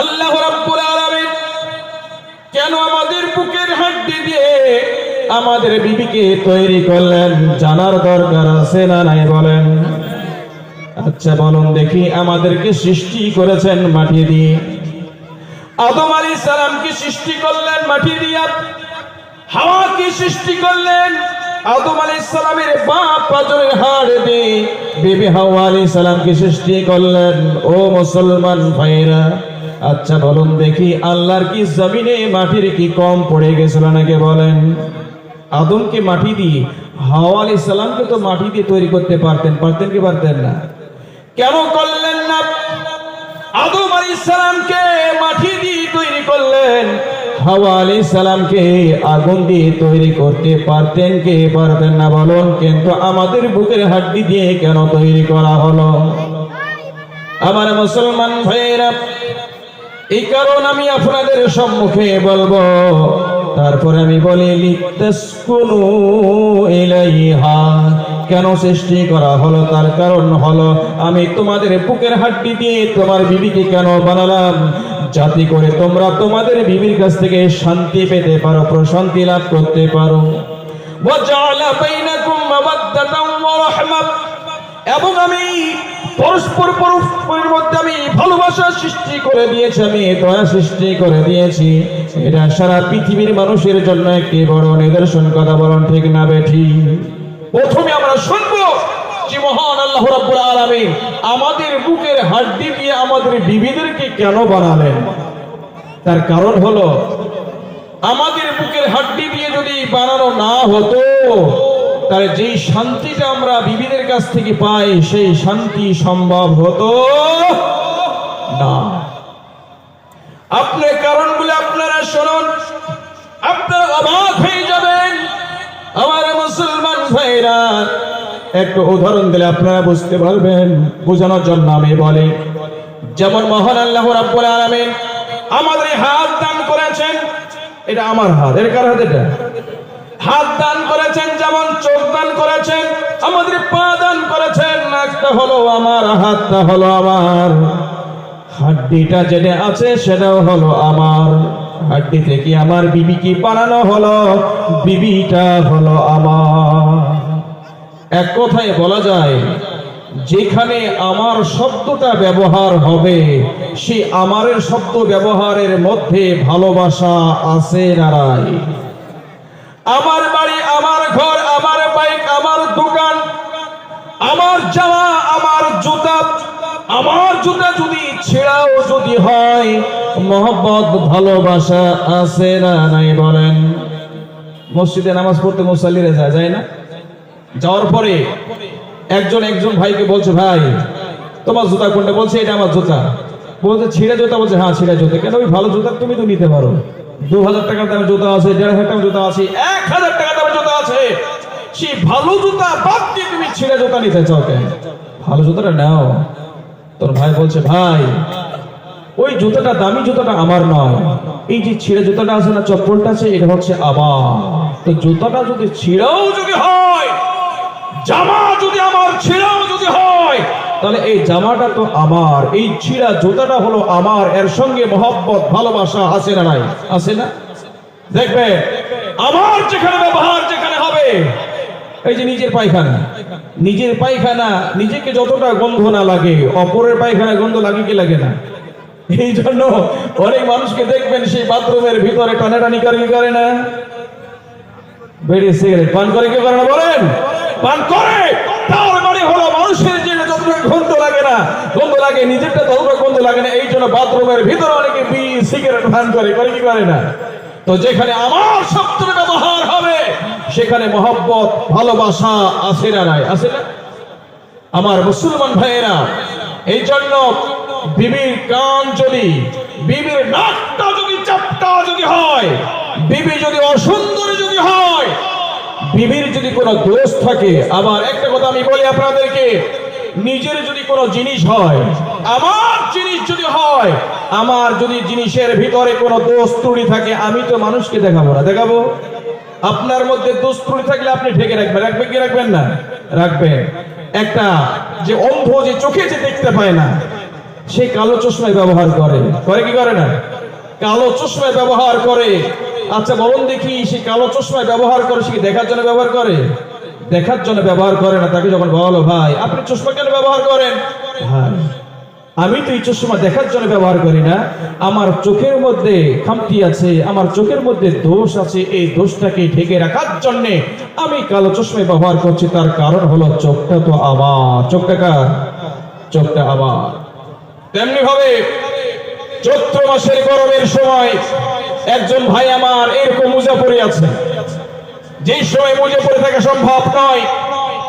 আল্লাহ রাব্বুল আলামিন কেন আমাদের বুকের হাড্ডি দিয়ে আমাদের বিবিকে তৈরি করলেন? জানার দরকার আছে না নাই বলেন? আচ্ছা বলুন দেখি আমাদেরকে সৃষ্টি করেছেন মাটি দিয়ে। আদম আলী সালামকে সৃষ্টি করলেন মাটি দিয়া? হাওয়াকে সৃষ্টি করলেন? আদম আলী সালামের বাপ পাজরের হাড় দিয়ে বেবি হাওয়া আলী সালামকে সৃষ্টি করলেন? ও মুসলমান ভাইরা আচ্ছা বলুন দেখি, আল্লাহর কি জমিনে মাটির কি কম পড়ে গেছিল নাকি বলেন? আদমকে মাটি দিয়ে, হাওয়া আলী সালামকে তো মাটি দিয়ে তৈরি করতে পারতেন পারতেন কি পারতেন না? কেন করলেন না? আদম আলী সালামকে মাটি দিয়ে তৈরি করলেন, হাওয়া আলী সালামকে আগুন দিয়ে তৈরি করতে পারতেন কে পারতেন না বলুন? কিন্তু আমাদের বুকের হাড্ডি দিয়ে কেন তৈরি করা হলো? আমার মুসলমান ভাইয়েরা এই কারণ আমি আপনাদের সম্মুখে বলব। তারপরে আমি বলি কেন সৃষ্টি করা হলো? তার কারণ হলো, আমি তোমাদের বুকের হাড্ডি দিয়ে তোমার বিবিকে কেন বানালাম? যাতে করে তোমরা তোমাদের বিবির কাছ থেকে শান্তি পেতে পারো, প্রশান্তি লাভ করতে পারো। এবং আমি পরস্পর পরস্পরের মধ্যে আমি ভালোবাসা সৃষ্টি করে দিয়েছি, আমি দয়া সৃষ্টি করে দিয়েছি। এটা সারা পৃথিবীর মানুষের জন্য একটি বড় নিদর্শন, কথা বলুন ঠিক না বেঠি? প্রথমে আমরা শুনব যে মহান আল্লাহ রাব্বুল আলামিন আমাদের বুকের হাড্ডি দিয়ে আমাদের বিবিদেরকে কেন বানালেন? তার কারণ হলো, আমাদের বুকের হাড্ডি দিয়ে যদি বানানো না হতো তাহলে যেই শান্তিটা আমরা বিবিদের কাছ থেকে পাই, সেই শান্তি সম্ভব হতো না। আপনার কারণগুলো আপনারা শুনুন। আপনারা অবাক হয়ে যাবেন। আমার মুসলমান ভাইরা, একটু উদাহরণ দিলে আপনারা বুঝতে পারবেন, বোঝানোর জন্য আমি বলি, যেমন মহান আল্লাহ রাব্বুল আলামিন আমাদের হাত দান করেছেন। এটা আমার হাত এর কার হাত এটা? হাত দান করেছেন, যেমন চোখ দান করেছেন, আমাদের পা দান করেছেন নাকটা হলো আমার, হাতটা হলো আমার। হাড্ডিটা যেটা আছে, সেটাও হলো আমার। হাড্ডি থেকে আমার বিবি কি বানানো হলো? বিবিটা হলো আমার। এক কথায় বলা যায়, যেখানে আমার শব্দটা ব্যবহার হবে সেই আমারের শব্দ ব্যবহারের মধ্যে ভালোবাসা আছে না নাই? আমার বাড়ি, আমার ঘর, আমার বাইক, আমার দোকান, আমার জামা, আমার জুতা আমার জুতা যদি ছেঁড়াও যদি হয়, মোহব্বত, ভালোবাসা আছে না নাই বলেন? মসজিদে নামাজ পড়তে মুসাল্লিরা যায় যায় না? যাওয়ার পরে একজন একজন ভাইকে বলছে, ভাই, তোমার জুতা কোনটা? বলছে, এটা আমার জুতা। বলছে, ছিঁড়ে জুতা? বলছে হ্যাঁ ছিঁড়ে জুতা। কেন? ওই ভালো জুতা তুমি তো নিতে পারো। দু হাজার টাকার দামে জুতা আছে, দেড় হাজার টাকার জুতা আছে, এক হাজার টাকার দামে জুতা আছে। সেই ভালো জুতা বাদ দিয়ে তুমি ছিঁড়ে জুতা নিতে চাও কেন? ভালো জুতাটা নাও। তোর ভাই বলছে, ভাই, ওই জুতাটা দামি জুতাটা আমার নয়। এই যে ছিঁড়ে জুতাটা আছে না, চপ্পলটা আছে, এটা হচ্ছে আমার। তো জুতাটা যদি ছিঁড়েও যদি হয়, জামা যদি আমার ছিঁড়াও যদি হয় তাহলে এই জামাটা তো আমার, এই ছিঁড়া জুতাটা হলো আমার, এর সঙ্গে মহব্বত, ভালোবাসা আছে না নাই? আছে না? দেখবে আমার যেখানে ব্যবহার, যেখানে হবে। এই যে নিজের পায়খানা। নিজের পায়খানা, নিজেকে যতটা গন্ধ না লাগে, অপরের পায়খানা গন্ধ লাগে কি লাগে না? এই জন্য অনেক মানুষকে দেখবেন সেই বাথরুমের ভিতরে টানাটানি করে, কি করে না? বেরিয়ে সিগারেট পান করে, কি করে না বলেন? পান করে। তার মানে হলো মানুষের যে গন্ধ লাগে না গন্ধ লাগে, নিজেরটা ততটা গন্ধ লাগে না, এই জন্য বাথরুমের ভিতরে অনেকে বি সিগারেট পান করে করে কি করে না? তো যেখানে আমার শব্দের ব্যবহার হবে, সেখানে মহব্বত, ভালোবাসা আছে না নাই? আছে না? আমার মুসলমান ভাইয়েরা, এই জন্য বিবির কান যদি, বিবির নাকটা যদি চাপটা যদি হয়, বিবি যদি অসুন্দর যদি হয়, বিবির যদি কোনো দোষ থাকে, আবার একটা কথা আমি বলি আপনাদেরকে নিজের যদি কোনো জিনিস হয়, আমার জিনিস যদি হয়, আমার যদি জিনিসের ভিতরে কোনো দোষ ত্রুটি থাকে, আমি তো মানুষকে দেখাবো না। দেখাবো? আপনার মধ্যে দোষ ত্রুটি থাকলে আপনি ঢেকে রাখবেন। রাখবেন কি রাখবেন না? রাখবেন। একটা যে অন্ধ যে চোখে যে দেখতে পায় না, সে কালো চশমায় ব্যবহার করে। করে কি করে না? কালো চশমায় ব্যবহার করে। আচ্ছা বলুন দেখি, সে কালো চশমায় ব্যবহার করে, সে দেখার জন্য ব্যবহার করে? দেখার জন্য ব্যবহার করে না, তাকে যখন বলো, ভাই, আপনি চশমা কেন ব্যবহার করেন? ভাই, আমি তো এই চশমা দেখার জন্য ব্যবহার করি না। আমার চোখের মধ্যে খামতি আছে, আমার চোখের মধ্যে দোষ আছে, এই দোষটাকে ঢেকে রাখার জন্য আমি কালো চশমা ব্যবহার করছি। তার কারণ হলো চোখটা তো আমার। চোখটা কার? চোখটা আমার। তেমনি ভাবে চৈত্র মাসের গরমের সময় একজন ভাই আমার এরকম পরে আছে। যেই সময় মোজা পরে থাকা সম্ভব নয়,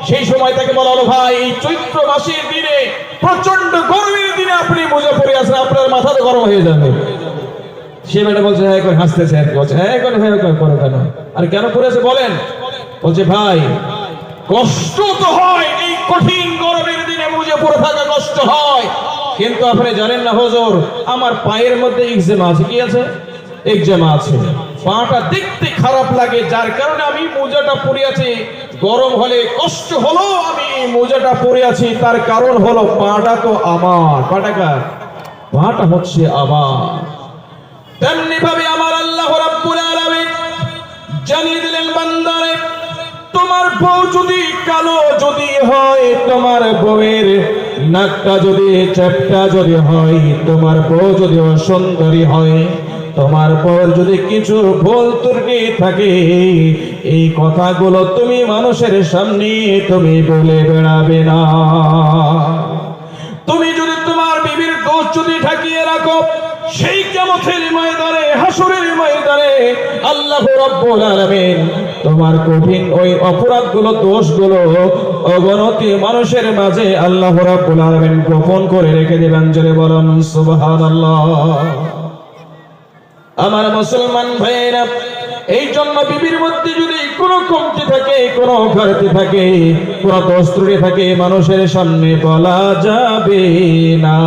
সেই সময় তাকে বলা হলো, ভাই, এই চৈত্র মাসের দিনে প্রচণ্ড গরমের দিনে আপনি মোজা পড়ে আছেন, আপনার মাথা তো গরম হয়ে যাবে। সে ম্যাডাম বলছে হ্যাঁ করে হাসতেছে হ্যাঁ করে হ্যাঁ করে কেন? আর কেন করেছে বলেন। বলছে, ভাই, কষ্ট তো হয়, এই কঠিন গরমের দিনে মুজে পড়ে থাকা কষ্ট হয়। কিন্তু আপনি জানেন না, হজর, আমার পায়ের মধ্যে এক্সেমা আছে, কি আছে? এক্সেমা আছে। পাটা দেখতে খারাপ লাগে, যার কারণে আমি মোজাটা পরে আছি। গরম হলে কষ্ট হলো আমি মোজাটা পরে আছি, তার কারণ হলো পাটা তো আমার। পাটা কার? পাটা হচ্ছে আমার। তেমনি ভাবে আমার আল্লাহ রাব্বুল আলামিন জানিয়ে দিলেন, বান্দারে, তোমার বউ যদি কালো যদি হয়, তোমার বউয়ের নাকটা যদি চ্যাপটা যদি হয়, তোমার বউ যদি অসুন্দরী হয় তোমার পর যদি কিছু ভুল ত্রুটি থাকে, এই কথাগুলো তুমি মানুষের সামনে তুমি বলে বেড়াবে না। তুমি যদি তোমার বিবির দোষ যদি ঢাকিয়ে রাখো, সেই কেমথের ময়দানে, হাসুরের ময়দানে আল্লাহ রব্বুল আলামিন তোমার কঠিন ওই অপরাধগুলো, দোষগুলো অগণতি মানুষের মাঝে আল্লাহ রব্বুল আলামিন গোপন করে রেখে দেবেন। জোরে বলুন, সুবহানাল্লাহ। আমার মুসলমান ভাইয়েরা এই জন্য বিবির মধ্যে যদি কোনো কমতি থাকে, কোনো ঘাটতি থাকে, কোনো দোষ ত্রুটি থাকে, মানুষের সামনে বলা যাবে না।